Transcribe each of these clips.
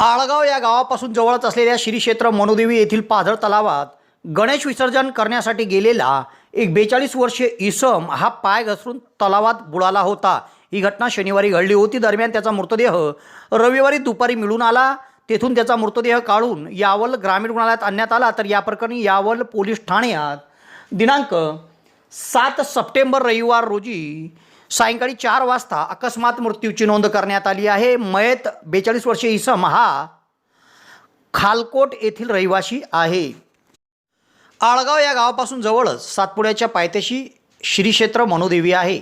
आळगाव या गावापासून जवळच असलेल्या श्री क्षेत्र मनोदेवी येथील पाझर तलावात गणेश विसर्जन करण्यासाठी गेलेला एक बेचाळीस वर्षीय इसम हा पाय घसरून तलावात बुडाला होता. ही घटना शनिवारी घडली होती. दरम्यान त्याचा मृतदेह रविवारी दुपारी मिळून आला. तेथून त्याचा मृतदेह काढून यावल ग्रामीण रुग्णालयात आणण्यात आला. तर या प्रकरणी यावल पोलीस ठाण्यात. दिनांक सात सप्टेंबर रविवार रोजी सायंकाळी चार वाजता अकस्मात मृत्यूची नोंद करण्यात आली आहे. मयत बेचाळीस वर्षीय इसम हा खालकोट येथील रहिवासी आहे. आळगाव या गावापासून जवळच सातपुड्याच्या पायथ्याशी श्री क्षेत्र मनोदेवी आहे.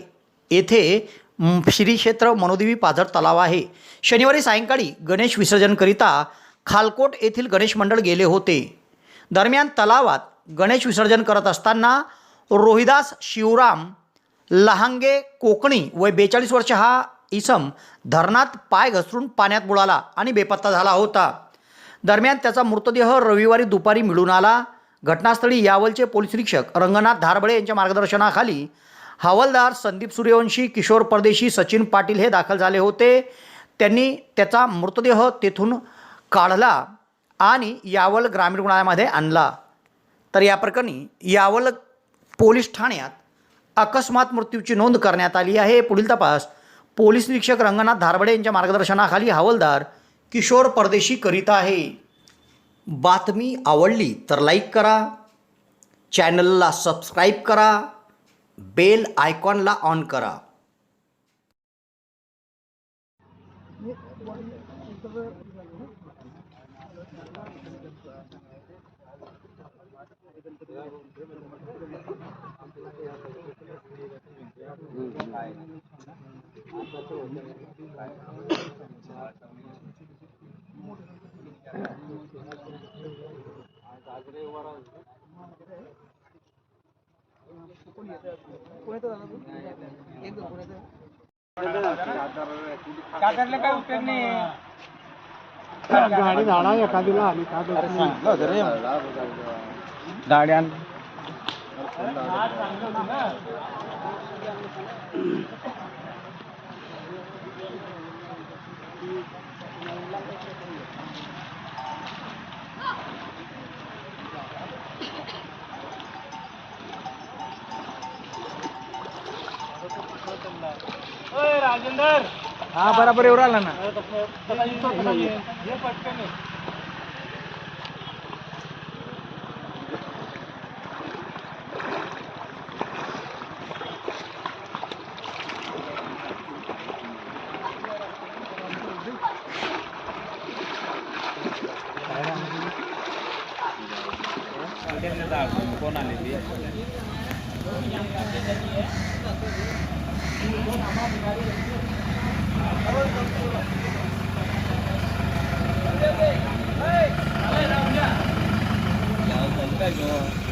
येथे श्रीक्षेत्र श्री क्षेत्र मनोदेवी पाझर तलाव आहे. शनिवारी सायंकाळी गणेश विसर्जनकरिता खालकोट येथील गणेश मंडळ गेले होते. दरम्यान तलावात गणेश विसर्जन करत असताना रोहिदास शिवराम लहांगे कोकणी वय बेचाळीस वर्ष हा इसम धरणात पाय घसरून पाण्यात बुडाला आणि बेपत्ता झाला होता. दरम्यान त्याचा मृतदेह रविवारी दुपारी मिळून आला. घटनास्थळी यावलचे पोलीस निरीक्षक रंगनाथ धारबळे यांच्या मार्गदर्शनाखाली हवालदार संदीप सूर्यवंशी किशोर परदेशी सचिन पाटील हे दाखल झाले होते. त्यांनी त्याचा मृतदेह तेथून काढला आणि यावल ग्रामीण रुग्णालयामध्ये आणला. तर या प्रकरणी यावल पोलीस ठाण्यात अकस्मात मृत्यूची नोंद करण्यात आली आहे. पुढील तपास. पोलीस निरीक्षक रंगनाथ धारबडे यांच्या मार्गदर्शनाखाली हवालदार किशोर परदेशी करीत आहे. बातमी आवडली तर लाईक करा. चॅनलला सबस्क्राईब करा. बेल आयकॉनला ऑन करा. काय उपयोग नाही गाडी झाडा एखादीला आली का गाडी आण राजेंदर. हा बराबर येऊ राहिला ना. con này đi Hey, hey, hey, hey, hey, hey, hey, hey, hey, hey, hey, hey,